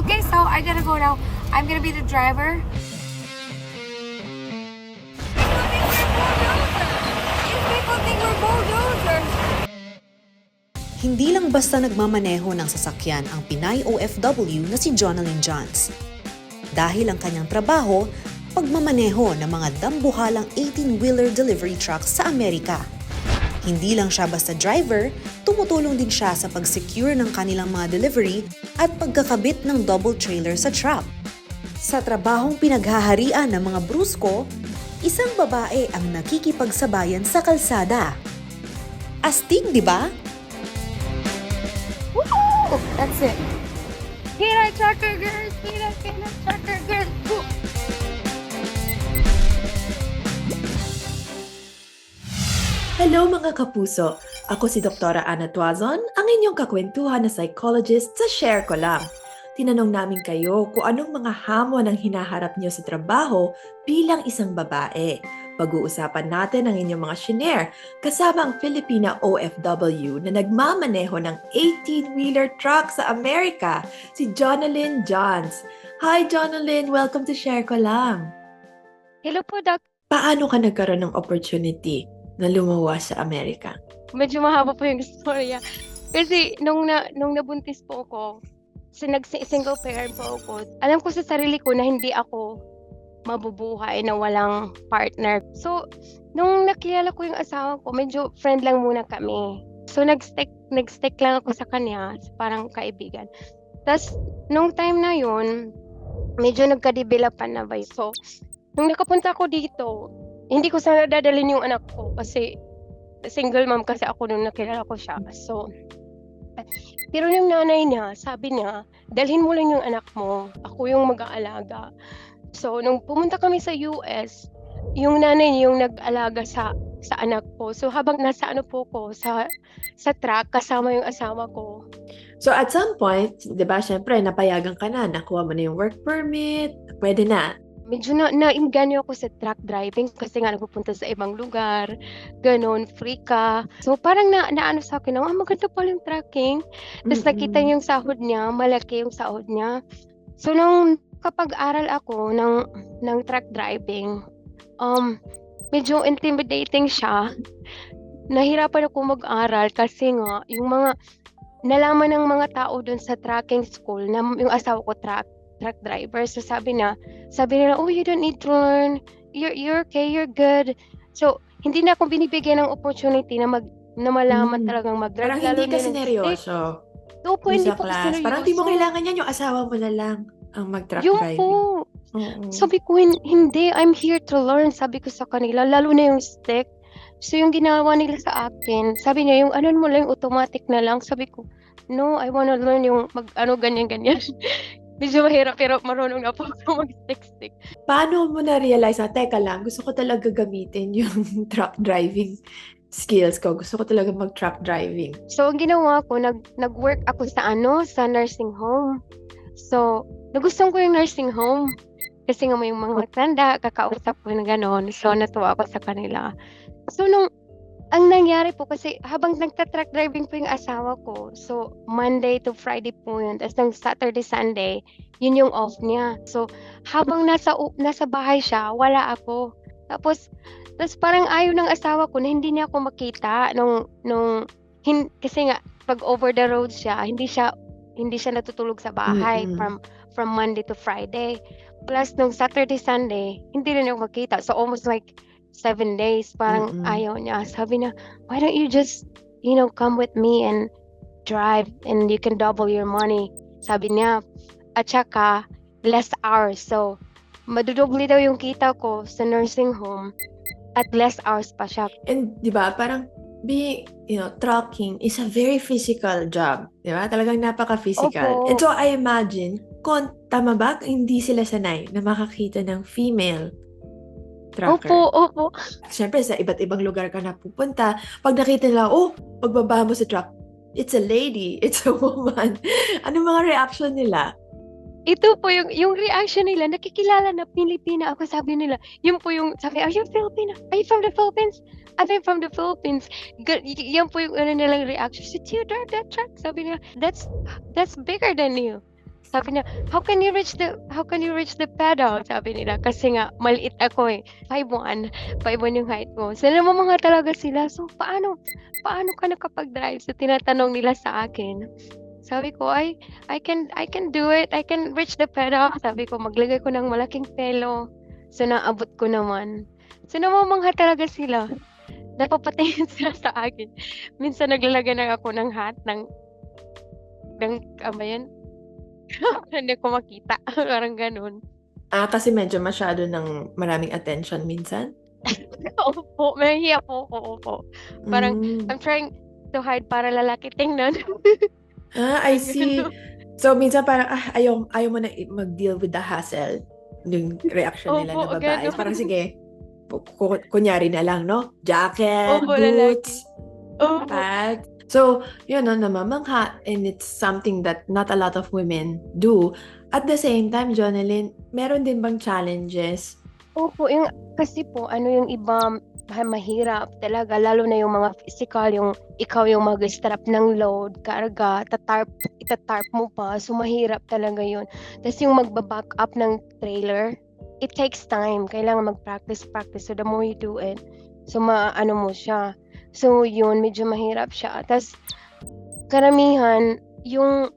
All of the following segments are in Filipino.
Okay, so I gotta go now. I'm gonna be the driver. People think we're bulldozers. Hindi lang basta nagmamaneho ng sasakyan ang Pinay OFW na si Jonalyn Johns. Dahil ang kanyang trabaho, pagmamaneho ng mga dambuhalang 18-wheeler delivery trucks sa Amerika. Hindi lang siya basta driver, tumutulong din siya sa pag-secure ng kanilang mga delivery at pagkakabit ng double trailer sa truck. Sa trabahong pinaghaharian ng mga brusko, isang babae ang nakikipagsabayan sa kalsada. Astig, di ba? Woo! That's it. Hina trucker girls, hina, hina trucker girls. Woo! Hello mga kapuso! Ako si Dr. Ana Tuazon, ang inyong kakwentuhan na psychologist sa Share Ko Lang. Tinanong namin kayo kung anong mga hamon ang hinaharap niyo sa trabaho bilang isang babae. Pag-uusapan natin ang inyong mga shinare kasama ang Filipina OFW na nagmamaneho ng 18-wheeler truck sa Amerika, si Jonalyn Johns. Hi Jonalyn! Welcome to Share Ko Lang! Hello po, Doc. Paano ka nagkaroon ng opportunity na lumawas sa Amerika? Medyo mahaba po yung storya. Kasi nung, na, nung nabuntis po ako, so nag-single parent po ako, alam ko sa sarili ko na hindi ako mabubuhay na walang partner. So, nung nakilala ko yung asawa ko, medyo friend lang muna kami. So, nag-stick, nag-stick lang ako sa kanya, parang kaibigan. Tapos, nung time na yun, medyo nagka-developan na ba. yun. So, nung nakapunta ako dito, hindi ko sana dadalhin yung anak ko kasi single mom kasi ako nung nakilala ko siya. So, pero yung nanay niya, sabi niya, dalhin mo lang yung anak mo. Ako yung mag-aalaga. So, nung pumunta kami sa US, yung nanay niya yung nag-alaga sa sa anak ko. So, habang nasa ano po ko, sa sa truck, kasama yung asawa ko. So at some point, 'di ba, syempre napayagan ka na, nakuha mo na yung work permit, pwede na. Medyo na nainganyo ako sa truck driving kasi nga nagpupunta sa ibang lugar, ganon, free ka. So parang na, naano sa akin, ah, maganda pala yung trucking. Tapos nakita Mm-mm. niyo yung sahod niya, malaki yung sahod niya. So nung kapag-aral ako ng, ng truck driving, um, medyo intimidating siya. Nahirapan ako mag-aral kasi nga, yung mga, nalaman ng mga tao dun sa trucking school na yung asawa ko truck truck driver. So sabi na, sabi nila, oh, you don't need to learn. You're, you're okay, you're good. So, hindi na ako binibigyan ng opportunity na mag na malaman Mm. talagang mag-drive. Parang hindi ka sineryoso stick. Opo, hindi sa po class. Parang di mo kailangan yan, yung asawa mo na lang ang mag-truck Yung driving. po. Oo. Sabi ko, "Hin- hindi, I'm here to learn. Sabi ko sa kanila, lalo na yung stick. So, yung ginawa nila sa akin, sabi niya, yung ano mo lang, automatic na lang. Sabi ko, no, I wanna learn yung mag, ano, ganyan-ganyan. Medyo mahirap, pero marunong na po ako mag-stick-stick. Paano mo na-realize na, teka lang, gusto ko talaga gamitin yung truck driving skills ko. Gusto ko talaga mag-truck driving. So, ang ginawa ko, nag, nag-work ako sa ano, sa nursing home. So, nagustuhan ko yung nursing home. Kasi nga may mga tanda, kakausap ko na gano'n. So, natuwa ako sa kanila. So, nung, ang nangyari po kasi habang nagta-truck driving po yung asawa ko, so Monday to Friday po yun, tapos ng Saturday, Sunday, yun yung off niya. So, habang nasa, nasa bahay siya, wala ako. Tapos, tapos parang ayaw ng asawa ko na hindi niya ako makita nung, nung hin, kasi nga, pag over the road siya, hindi siya, hindi siya natutulog sa bahay Mm-mm. from, from Monday to Friday. Plus, nung Saturday, Sunday, hindi rin ako makita. So, almost like seven days, parang Mm-mm. ayaw niya. Sabi na, why don't you just, you know, come with me and drive and you can double your money. Sabi niya, at saka, less hours. So, madudoble daw yung kita ko sa nursing home at less hours pa siya. And, di ba, parang being, you know, trucking is a very physical job. Di ba? Talagang napaka-physical. Opo. And so, I imagine, kung tama ba, hindi sila sanay na makakita ng female trucker. Opo, opo. Siyempre, sa iba't ibang lugar ka na pupunta, pag nakita nila, oh, pagbaba mo sa truck, it's a lady, it's a woman. ano mga reaction nila? Ito po yung, yung reaction nila, nakikilala na Pilipina ako, sabi nila, yun po yung, sabi, are you Filipina? Are you from the Philippines? I'm from the Philippines. Yan po yung ano nilang reaction. You drive that truck? Sabi nila, that's, that's bigger than you. Sabi niya, how can you reach the, how can you reach the pedal? Sabi nila, kasi nga, maliit ako eh. 5'1", 5'1 yung height ko. So, namamanga talaga sila. So, paano, paano ka nakapag-drive? So, tinatanong nila sa akin. Sabi ko, I, I can, I can do it. I can reach the pedal. Sabi ko, maglagay ko ng malaking pelo. So, naabot ko naman. So, namamangha talaga sila. Napapatingin sila sa akin. Minsan naglalagay na ako ng hat, ng, ng, ano yan? Hindi ko makita. Parang ganun. Ah, kasi medyo masyado ng maraming attention minsan. Opo, mahihiya po ako, opo. Parang, Mm. I'm trying to hide para lalaki tingnan. Ah, I see. So, minsan parang, ah, ayaw, ayaw mo na mag-deal with the hassle. Yung reaction nila Opo, na babae. ganun. Parang, sige, ku- ku- kunyari na lang, no? Jacket, Opo, lalaki. boots, Opo. pants. So, yun, no, namamangha. And it's something that not a lot of women do. At the same time, Jonalyn, meron din bang challenges? Opo, yung, kasi po, ano yung iba, ma- mahirap talaga, lalo na yung mga physical, yung ikaw yung mag-strap ng load, karga, tatarp, itatarp mo pa, so mahirap talaga yun. Tapos yung magbaback up ng trailer, it takes time, kailangan mag-practice, practice, so the more you do it, so maano mo siya. So yun, medyo mahirap siya. Tapos, karamihan, yung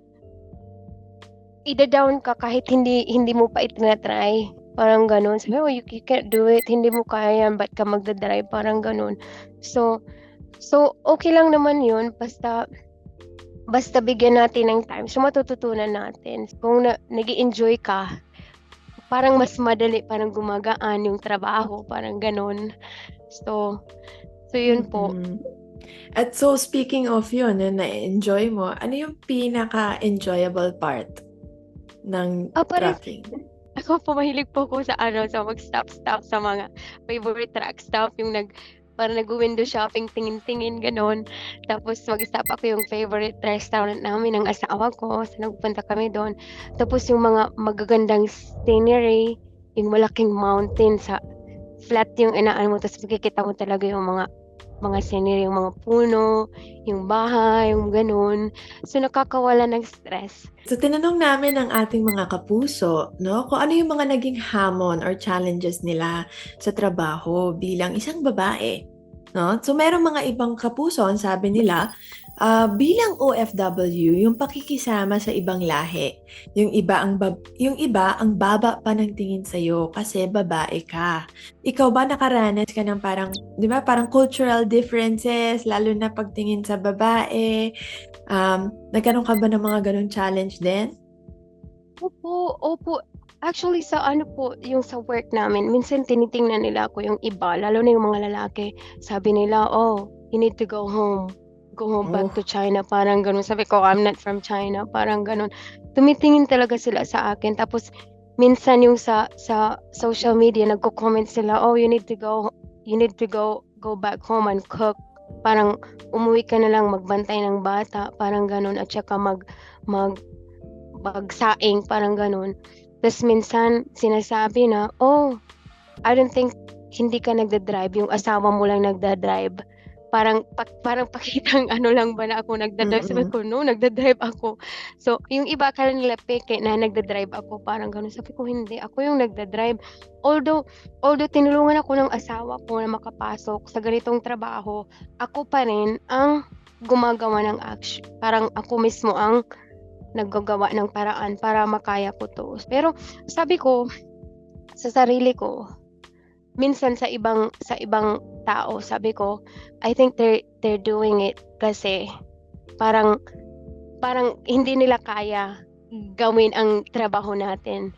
ida-down ka kahit hindi hindi mo pa itinatry. Parang ganun. Sabi, oh, you, you can't do it. Hindi mo kaya yan. Ba't ka magdadrive? Parang ganun. So, so okay lang naman yun. Basta, basta bigyan natin ng time. So, matututunan natin. Kung na, nag enjoy ka, parang mas madali, parang gumagaan yung trabaho. Parang ganun. So, so yun po. At so, speaking of yun, na na-enjoy mo, ano yung pinaka-enjoyable part ng Ah, parang- trucking? Ako po, mahilig po ko sa ano, sa mag-stop-stop sa mga favorite truck stop, yung nag, parang nag-window shopping, tingin-tingin, ganon. Tapos mag-stop ako yung favorite restaurant namin ng asawa ko, so nagpunta kami doon. Tapos yung mga magagandang scenery, yung malaking mountain sa flat yung inaan mo, tapos makikita mo talaga yung mga mga scenery, yung mga puno, yung bahay, yung ganun. So nakakawala ng stress. So, tinanong namin ang ating mga kapuso, no, kung ano yung mga naging hamon or challenges nila sa trabaho bilang isang babae. No? So, merong mga ibang kapuso, ang sabi nila, ah, bilang OFW, yung pakikisama sa ibang lahi, yung iba ang bab- yung iba ang baba pa ng tingin sa kasi babae ka. Ikaw ba nakaranas ka ng parang, 'di ba, parang cultural differences lalo na pagtingin sa babae? Um, nagkaroon ka ba ng mga ganong challenge din? Opo, opo. Actually, sa ano po, yung sa work namin, minsan tinitingnan nila ako yung iba, lalo na yung mga lalaki. Sabi nila, oh, you need to go home. Go home back Oh. to China. Parang ganun. Sabi ko, I'm not from China. Parang ganun. Tumitingin talaga sila sa akin. Tapos, minsan yung sa sa social media, nagko-comment sila, oh, you need to go, you need to go, go back home and cook. Parang umuwi ka na lang magbantay ng bata. Parang ganun. At saka mag, mag, magsaing. Parang ganun. Tapos minsan sinasabi na, oh, I don't think hindi ka nagda-drive, yung asawa mo lang nagda-drive. Parang pa- parang pakitang ano lang ba na ako nagda-drive. Sabi ko, no, nagda-drive ako. So, yung iba akala nila peke na nagda-drive ako, parang ganun. Sabi ko, hindi, ako yung nagda-drive. Although, although tinulungan ako ng asawa ko na makapasok sa ganitong trabaho, ako pa rin ang gumagawa ng action. Parang ako mismo ang naggagawa ng paraan para makaya ko to. Pero sabi ko sa sarili ko, minsan sa ibang sa ibang tao, sabi ko, I think they're they're doing it kasi parang parang hindi nila kaya gawin ang trabaho natin.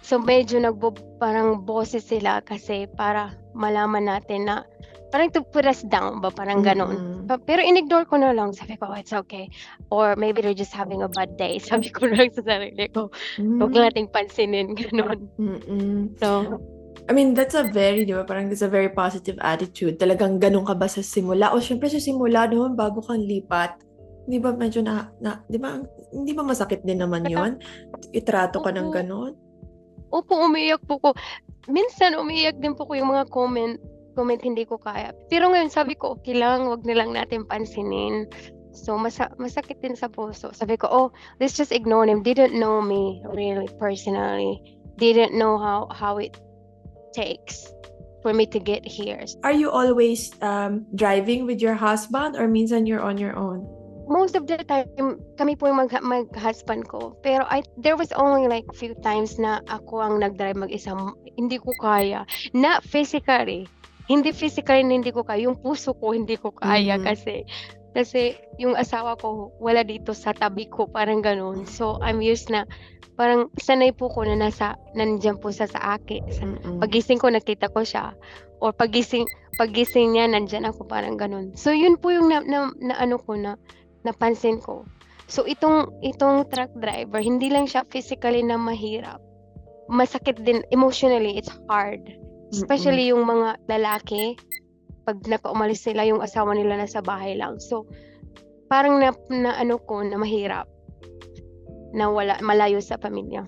So medyo nagbo parang boses sila kasi para malaman natin na parang to put us down ba parang ganon. Mm-mm. Pa- Pero in-ignore ko na lang. Sabi ko, "Oh, it's okay. Or maybe they're just having a bad day. Sabi ko lang sa sarili ko, huwag Mm. nating pansinin. Ganon. Mm-mm. So, I mean, that's a very, di ba, parang that's a very positive attitude. Talagang ganun ka ba sa simula? O syempre sa simula naman, bago kang lipat, di ba medyo na, na di ba, hindi ba masakit din naman yon Itrato ka ng Oo. ganun? opo, umiyak po ko. Minsan, umiyak din po ko yung mga comment comment hindi ko kaya. Pero ngayon, sabi ko, okay lang, wag na lang natin pansinin. So, masa masakit din sa puso. Sabi ko, oh, let's just ignore him. Didn't know me really personally. Didn't know how how it takes for me to get here. Are you always um, driving with your husband or minsan you're on your own? Most of the time, kami po yung mag, mag-husband ko. Pero I, there was only like few times na ako ang nag-drive mag-isa. Hindi ko kaya. Not physically. Hindi physically hindi ko kaya. Yung puso ko hindi ko kaya Mhm. kasi kasi yung asawa ko wala dito sa tabi ko parang ganun. So I'm used na parang sanay po ko na nasa nandiyan po sa sa akin. Sa, Mm-mm. pagising ko nakita ko siya or pagising pagising niya nandiyan ako parang ganun. So yun po yung na, na, na ano ko na napansin ko. So itong itong truck driver hindi lang siya physically na mahirap. Masakit din emotionally it's hard. Especially yung mga lalaki pag nakaumalis sila yung asawa nila nasa bahay lang. So parang na, na ano ko na mahirap na wala malayo sa pamilya.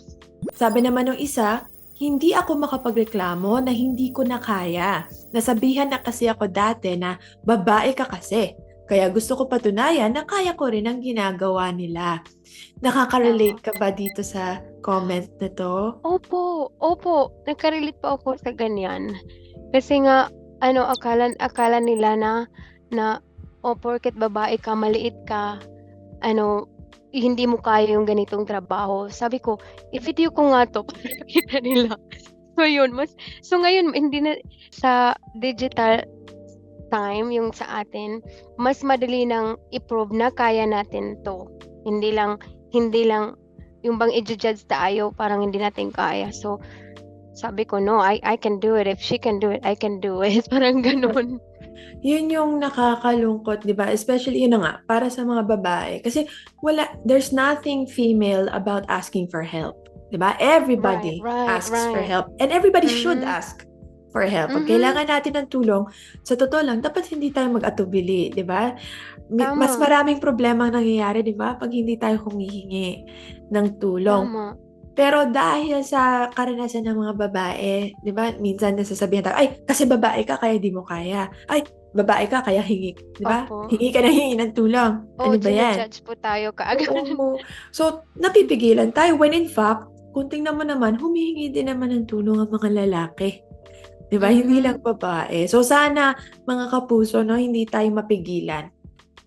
Sabi naman ng isa, hindi ako makapagreklamo na hindi ko na kaya. Nasabihan na kasi ako dati na babae ka kasi. Kaya gusto ko patunayan na kaya ko rin ang ginagawa nila. Nakaka-relate ka ba dito sa comment na to? Opo, opo. Nagka-relate pa ako sa ganyan. Kasi nga, ano, akala, akala nila na, na, o porket babae ka, maliit ka, ano, hindi mo kaya yung ganitong trabaho. Sabi ko, i-video ko nga to para makita nila. So yun, mas, so ngayon, hindi na, sa digital time, yung sa atin, mas madali nang i-prove na kaya natin to. Hindi lang, hindi lang, yung bang i-judge tayo, parang hindi natin kaya. So, sabi ko, no, I, I can do it. If she can do it, I can do it. Parang ganun. Yun yung nakakalungkot, di ba? Especially yun na nga, para sa mga babae. Kasi wala, there's nothing female about asking for help. Di ba? Everybody Right, right, asks for right. help. And everybody should Mhm. ask for help. Pag Mhm. kailangan natin ng tulong, sa totoo lang, dapat hindi tayo mag-atubili, di ba? Tama. Mas maraming problema ang nangyayari, di ba? Pag hindi tayo humihingi ng tulong. Tama. Pero dahil sa karanasan ng mga babae, di ba, minsan nasasabihan tayo, ay, kasi babae ka, kaya di mo kaya. Ay, babae ka, kaya hingi, di ba? Opo. Hingi ka na hingi ng tulong. Oh, ano ba yan? judge po tayo kaagad. Oo. So, napipigilan tayo when in fact, kung tingnan mo naman, humihingi din naman ng tulong ang mga lalaki. Di ba? Hindi Mhm. lang babae. So, sana, mga kapuso, no, hindi tayo mapigilan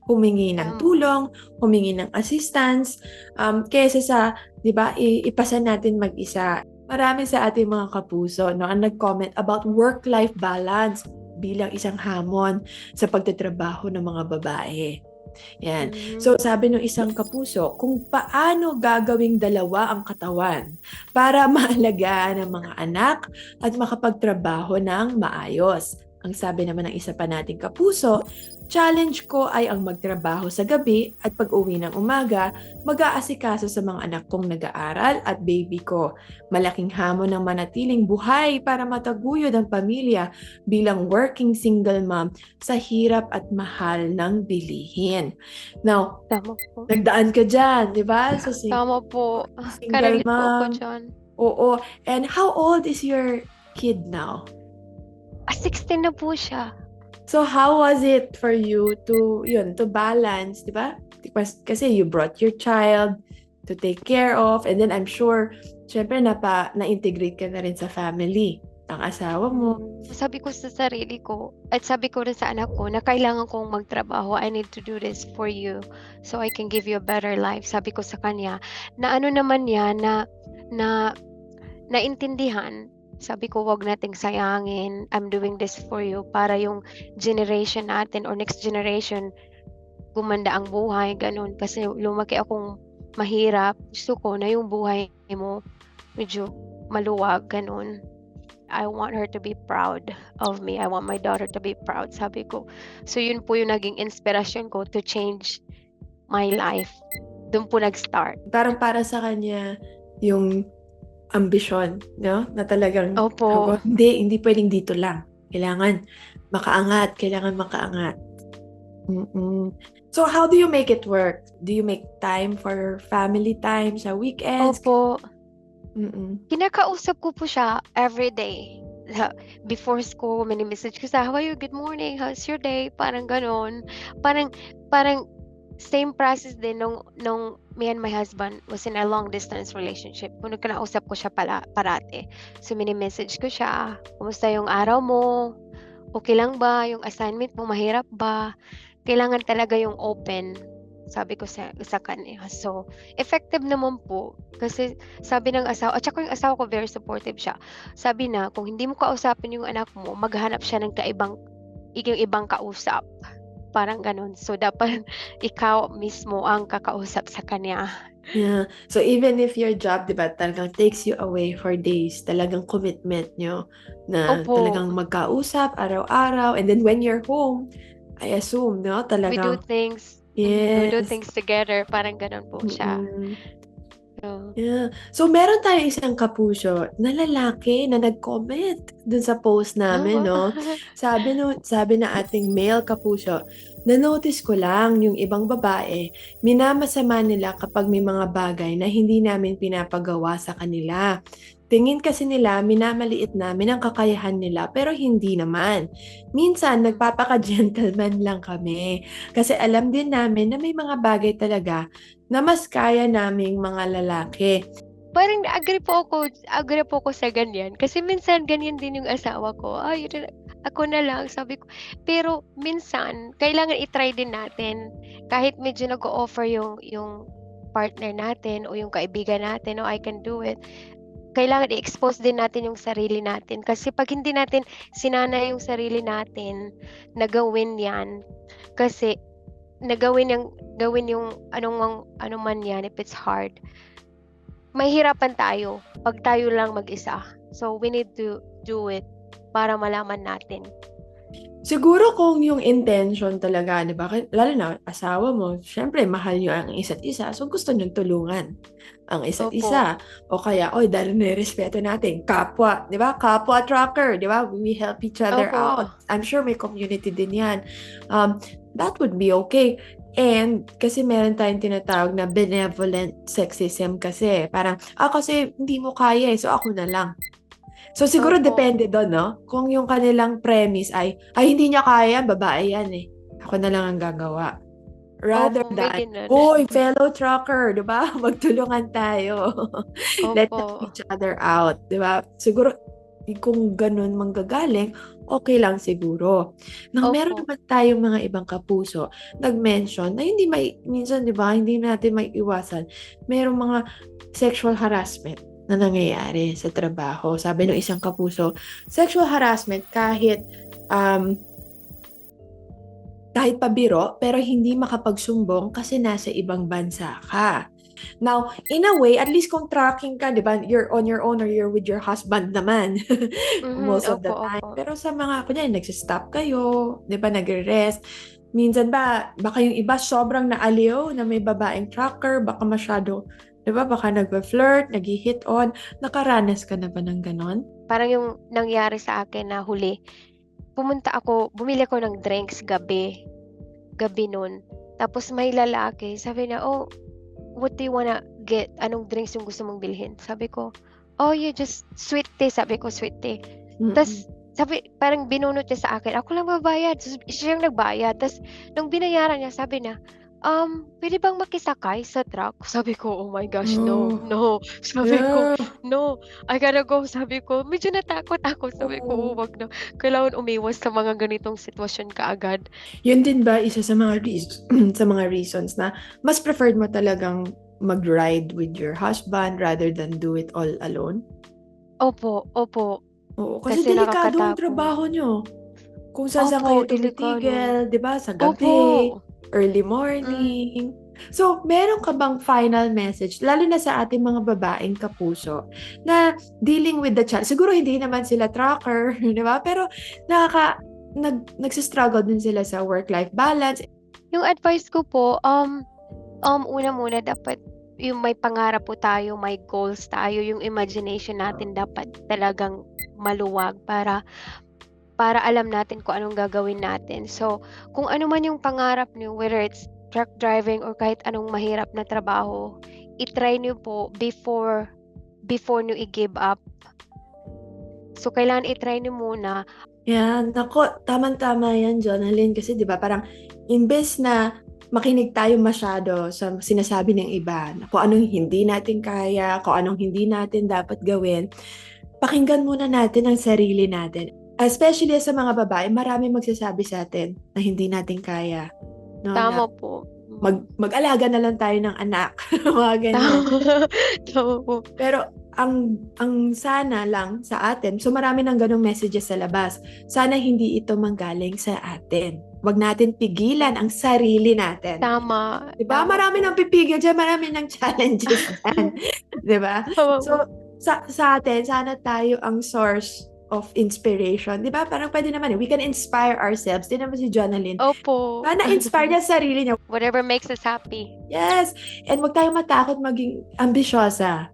humingi ng Tama. tulong, humingi ng assistance, um, kesa sa, di ba, ipasa natin mag-isa. Marami sa ating mga kapuso no, ang nag-comment about work-life balance bilang isang hamon sa pagtatrabaho ng mga babae. Yan. Mhm. So sabi ng isang kapuso, kung paano gagawing dalawa ang katawan para maalagaan ang mga anak at makapagtrabaho ng maayos. Ang sabi naman ng isa pa nating kapuso, challenge ko ay ang magtrabaho sa gabi at pag-uwi ng umaga, mag-aasikaso sa mga anak kong nag-aaral at baby ko. Malaking hamon ng manatiling buhay para mataguyod ang pamilya bilang working single mom sa hirap at mahal ng bilihin. Now, Tama po. nagdaan ka dyan, di ba? Sa sing- Tama po. single Karelate po mom. dyan. Oo. And how old is your kid now? Ah, 16 na po siya. So how was it for you to yun to balance, 'di ba? Kasi you brought your child to take care of and then I'm sure syempre napa na-integrate ka na rin sa family ang asawa mo. Sabi ko sa sarili ko, at sabi ko rin sa anak ko, na kailangan kong magtrabaho. I need to do this for you so I can give you a better life. Sabi ko sa kanya, na ano naman niya, na, na, naintindihan. Sabi ko, wag nating sayangin. I'm doing this for you para yung generation natin or next generation gumanda ang buhay, ganun. Kasi lumaki akong mahirap. Gusto ko na yung buhay mo medyo maluwag, ganun. I want her to be proud of me. I want my daughter to be proud, sabi ko. So yun po yung naging inspiration ko to change my life. Doon po nag-start. Parang para sa kanya yung ambisyon, no? Na talagang Opo. Hindi, hindi pwedeng dito lang. Kailangan makaangat, kailangan makaangat. Mm-mm. So how do you make it work? Do you make time for family time sa weekends? Opo. Mm-mm. Kinakausap ko po siya every day. Before school, mini-message ko sa, how are you? Good morning. How's your day? Parang ganon. Parang, parang same process din nung, nung me and my husband was in a long distance relationship. Kung nagkanausap ko siya pala, parate. So, mini-message ko siya, kumusta yung araw mo? Okay lang ba? Yung assignment mo, mahirap ba? Kailangan talaga yung open, sabi ko sa, sa kanya. So, effective naman po. Kasi sabi ng asawa, at saka yung asawa ko very supportive siya. Sabi na, kung hindi mo kausapin yung anak mo, maghanap siya ng kaibang, yung ibang kausap. Parang ganun. So, dapat ikaw mismo ang kakausap sa kanya. Yeah. So even if your job, di ba, talagang takes you away for days, talagang commitment nyo na Opo. talagang magkausap araw-araw. And then when you're home, I assume, no? We do Talagang, things, we do yes. things together. Parang ganun po siya. Mm-mm. Yeah. So, meron tayo isang kapuso na lalaki na nag-comment dun sa post namin, no? Sabi no, sabi na ating male kapuso, na-notice ko lang yung ibang babae, minamasama nila kapag may mga bagay na hindi namin pinapagawa sa kanila. Tingin kasi nila, minamaliit namin ang kakayahan nila, pero hindi naman. Minsan, nagpapaka-gentleman lang kami. Kasi alam din namin na may mga bagay talaga na mas kaya naming mga lalaki. parang agree po ako, agree po ako sa ganyan. Kasi minsan ganyan din yung asawa ko. Ay, ako na lang, sabi ko. Pero minsan, kailangan i-try din natin. Kahit medyo nag-offer yung, yung partner natin o yung kaibigan natin, o I can do it. Kailangan i-expose din natin yung sarili natin. Kasi pag hindi natin sinana yung sarili natin na gawin yan, kasi nagawin yung gawin yung anong ano man yan if it's hard mahirapan tayo pag tayo lang mag-isa. So, we need to do it para malaman natin. Siguro kung yung intention talaga, di ba? Lalo na asawa mo, syempre mahal nyo ang isa't isa. So gusto nyo tulungan ang isa't Opo. isa. O kaya, oy, dahil nirespeto natin, kapwa, di ba? Kapwa trucker, di ba? We help each other Opo. out. I'm sure may community din yan. Um, that would be okay. And kasi meron tayong tinatawag na benevolent sexism kasi. Parang, ah, kasi hindi mo kaya eh, so ako na lang. So siguro Opo. depende doon, no? Kung yung kanilang premise ay, ay hindi niya kaya, babae yan eh. Ako na lang ang gagawa. Rather Opo, than. Hoy, fellow trucker, di ba? Magtulungan tayo. Let Opo. each other out, di ba? Siguro, kung ganun manggagaling, okay lang siguro. Now, Opo. meron naman tayong mga ibang kapuso nag-mention na hindi may, minsan, di ba, hindi natin may iwasan, merong mga sexual harassment na nangyayari sa trabaho. Sabi ng isang kapuso, sexual harassment kahit um, kahit pabiro, pero hindi makapagsumbong kasi nasa ibang bansa ka. Now, in a way, at least kung tracking ka, di ba, you're on your own or you're with your husband naman Mhm, most of the opo, time. opo. Pero sa mga, kunyari, nagsistop kayo, di ba, nagre-rest. Minsan ba, baka yung iba sobrang naaliw na may babaeng tracker, baka masyado, di ba, baka nag-flirt, nag-hit on. Nakaranas ka na ba ng ganon? Parang yung nangyari sa akin na huli, pumunta ako, bumili ako ng drinks gabi. Gabi nun. Tapos may lalaki, sabi na, oh, what do you wanna get? Anong drinks yung gusto mong bilhin? Sabi ko, oh, yeah, just sweet tea. Sabi ko, sweet tea. Mm-mm. Tapos, sabi, parang binunot niya sa akin, ako lang mabayad. Tapos, siya yung nagbayad. Tapos, nung binayaran niya, sabi na, um, pwede bang makisakay sa truck? Sabi ko, oh my gosh, no, Oh. no. Sabi ko, Yeah. no, I gotta go. Sabi ko, medyo natakot ako. Sabi ko, oh, wag na. Kailangan umiwas sa mga ganitong sitwasyon kaagad. Yun din ba isa sa mga reasons, sa mga reasons na mas preferred mo talagang mag-ride with your husband rather than do it all alone? Opo, opo. Oo, kasi, Kasi delikado ang trabaho nyo. Kung saan kayo Opo, delikado. tumitigil, di ba? Sa gabi, Opo. Early morning. So, meron ka bang final message, lalo na sa ating mga babaeng kapuso, na dealing with the challenge? Siguro hindi naman sila tracker, di ba? Pero nakaka, nag, nagsistruggle din sila sa work-life balance. Yung advice ko po, um, um, una muna dapat yung may pangarap po tayo, may goals tayo, yung imagination natin dapat talagang maluwag para para alam natin kung anong gagawin natin. So, kung ano man yung pangarap niyo, whether it's truck driving or kahit anong mahirap na trabaho, i-try niyo po before before niyo i-give up. So, kailangan i-try niyo muna. Yan, nako, tamang-tama yan, Jonalyn. Kasi di ba parang, imbes na makinig tayo masyado sa sinasabi ng iba, kung anong hindi natin kaya, kung anong hindi natin dapat gawin, pakinggan muna natin ang sarili natin. Especially sa mga babae, marami magsasabi sa atin na hindi natin kaya. No, Tama na po. mag, mag-alaga na lang tayo ng anak. mga ganyan. Tama. Tama po. Pero ang ang sana lang sa atin, so marami ng ganong messages sa labas. Sana hindi ito manggaling sa atin. Huwag natin pigilan ang sarili natin. Tama. Diba? Tama Marami nang pipigil dyan, marami ng challenges dyan. diba? Tama So, sa, sa atin, sana tayo ang source of inspiration. Diba? Parang pwede naman eh. We can inspire ourselves. Di naman si Jonalyn. Opo. Sana inspire niya sa sarili niya. Whatever makes us happy. Yes! And huwag tayong matakot maging ambisyosa.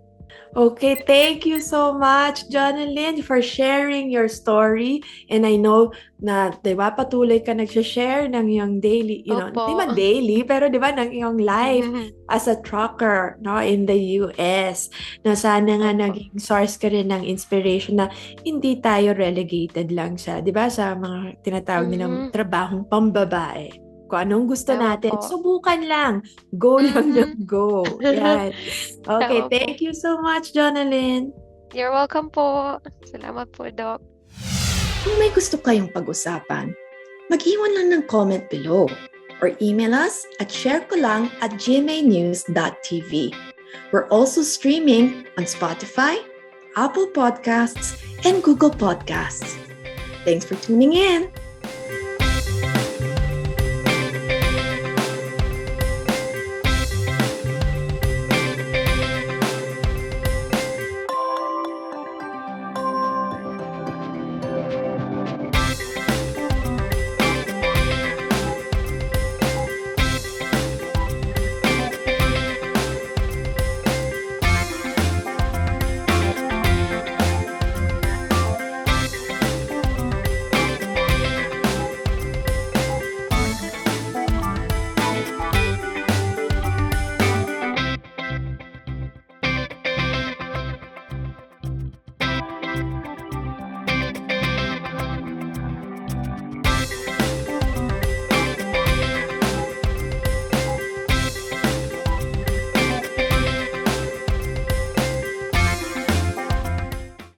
Okay, thank you so much, Jonalyn, for sharing your story. And I know na, di ba, patuloy ka nag-share ng iyong daily, you know, Opo. di man daily, pero di ba, ng iyong life Mhm. as a trucker, no, in the US. Na sana nga Opo. naging source ka rin ng inspiration na hindi tayo relegated lang sa, di ba, sa mga tinatawag nilang Mhm. trabahong pambabae. Kung anong gusto Tama natin, po. subukan lang. Go lang Mhm. ng go. Yan. Okay, Tama po. thank you so much, Jonalyn. You're welcome po. Salamat po, Doc. Kung may gusto kayong pag-usapan, mag-iwan lang ng comment below or email us at sharekolang at gmanews.tv. We're also streaming on Spotify, Apple Podcasts, and Google Podcasts. Thanks for tuning in.